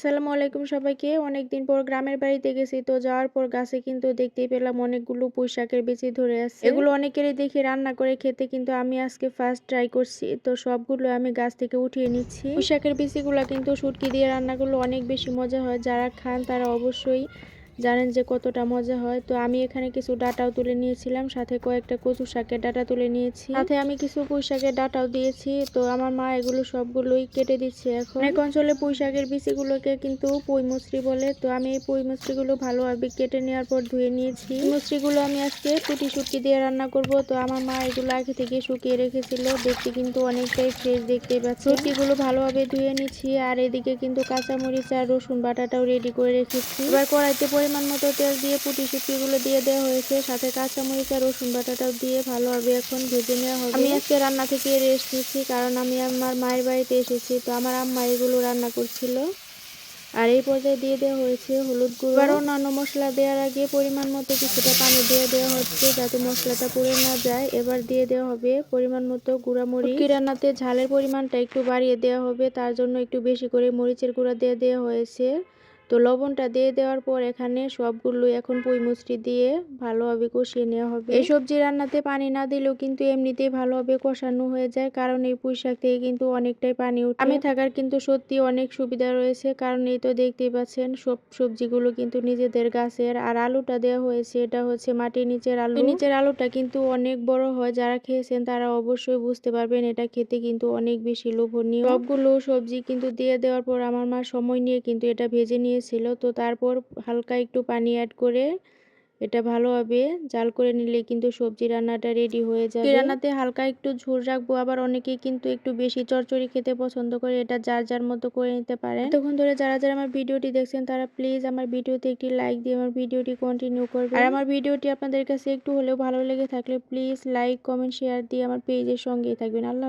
আসসালামু আলাইকুম সবাইকে। অনেকদিন পর গ্রামের বাড়িতে গেছি তো যাওয়ার পর গাছে কিন্তু দেখতে পেলাম অনেকগুলো পুঁই শাকের বিচি ধরে আছে। এগুলো অনেকেরই দেখি রান্না করে খেতে কিন্তু আমি আজকে ফার্স্ট ট্রাই করছি। তো সবগুলো আমি গাছ থেকে উঠিয়ে নিচ্ছি। পুঁইশাকের বিচিগুলো কিন্তু শুটকি দিয়ে রান্না রান্নাগুলো অনেক বেশি মজা হয়। যারা খান তারা অবশ্যই জানেন যে কতটা মজা হয়। তো আমি এখানে কিছু ডাটাও তুলে নিয়েছিলাম, সাথে কয়েকটা কচু শাকের ডাটা তুলে নিয়েছি। সাথে আমি কিছু পুঁই শাকের ডাটাও দিয়েছি। তো আমার মা এগুলো সবগুলোই কেটে দিচ্ছে এখন। অনেক অঞ্চলে পুঁই শাকের বিচিগুলোকে কিন্তু পুঁই মুচড়ি বলে। তো আমি এই পুঁই মুচড়িগুলো ভালোভাবে কেটে নেওয়ার পর ধুয়ে নিয়েছি। মুচড়িগুলো আমি আজকে পুঁটি শুটকি দিয়ে রান্না করব। তো আমার মা এগুলো আগে থেকে শুকিয়ে রেখেছিল। দেখতে কিন্তু অনেকটাই ফ্রেশ দেখতে পাচ্ছি। শুটকিগুলো ভালোভাবে ধুয়ে নিচ্ছি। আর এদিকে কিন্তু কাঁচামরিচ আর রসুন বাটাটাও রেডি করে রেখেছি। এবার কড়াইতে পরিমাণ মতো তেল দিয়ে পুঁটি শুটকিগুলো দিয়ে দেওয়া হয়েছে। সাথে কাঁচামরিচ আর রসুন বাটাটাও দিয়ে ভালোভাবে এখন ভেজে নেওয়া হবে। আমি আজকে রান্না থেকে রেস্ট নিচ্ছি কারণ আমি আমার মায়ের বাড়িতে এসেছি। তো আমার আম্মা এগুলো রান্না করছিল। আর এই পর্যায়ে দিয়ে দেওয়া হয়েছে হলুদ গুঁড়ো। আর অন্যান্য মশলা দেওয়ার আগে পরিমাণ মতো কিছুটা পানি দিয়ে দেওয়া হচ্ছে যাতে মশলাটা পুড়ে না যায়। এবার দিয়ে দেওয়া হবে পরিমাণ মতো গুঁড়া মরিচ রান্নাতে ঝালের পরিমাণটা একটু বাড়িয়ে দেওয়া হবে। তার জন্য একটু বেশি করে মরিচের গুঁড়া দিয়ে দেওয়া হয়েছে। তো লবণটা দিয়ে দেওয়ার পর এখানে সবগুলো এখন পুঁই মুচড়ি দিয়ে ভালোভাবে কষিয়ে নেওয়া হবে। এই সবজি রান্নাতে পানি না দিলেও কিন্তু এমনিতেই ভালোভাবে কষানো হয়ে যায়, কারণ এই পুঁই শাক থেকে কিন্তু অনেকটাই পানি উঠে আমি থাকার কিন্তু সত্যি অনেক সুবিধা রয়েছে, কারণ এই তো দেখতেই পাচ্ছেন, সব সবজিগুলো কিন্তু নিজেদের গাছের, আর আলুটা দেওয়া হয়েছে, এটা হচ্ছে মাটির নিচের আলু। নিচের আলুটা কিন্তু অনেক বড় হয়, যারা খেয়েছেন তারা অবশ্যই বুঝতে পারবেন, এটা খেতে কিন্তু অনেক বেশি লোভনীয়। সবগুলো সবজি কিন্তু দিয়ে দেওয়ার পর আমার মা সময় নিয়ে কিন্তু এটা ভেজে নিয়ে নিয়েছিল তো তারপর হালকা একটু পানি অ্যাড করে এটা ভালোভাবে জাল করে নিলে কিন্তু সবজি রান্নাটা রেডি হয়ে যাবে। রান্নাতে হালকা একটু ঝোল রাখব। আবার অনেকেই কিন্তু একটু বেশি চরচড়ি খেতে পছন্দ করে। এটা যার যার মতো করে নিতে পারে তখন ধরে যারা যারা আমার ভিডিওটি দেখছেন তারা প্লিজ আমার ভিডিওতে একটি লাইক দিয়ে আমার ভিডিওটি কন্টিনিউ করবে আর আমার ভিডিওটি আপনাদের কাছে একটু হলেও ভালো লেগে থাকলে প্লিজ লাইক কমেন্ট শেয়ার দিয়ে আমার পেজের সঙ্গেই থাকবেন। আল্লাহ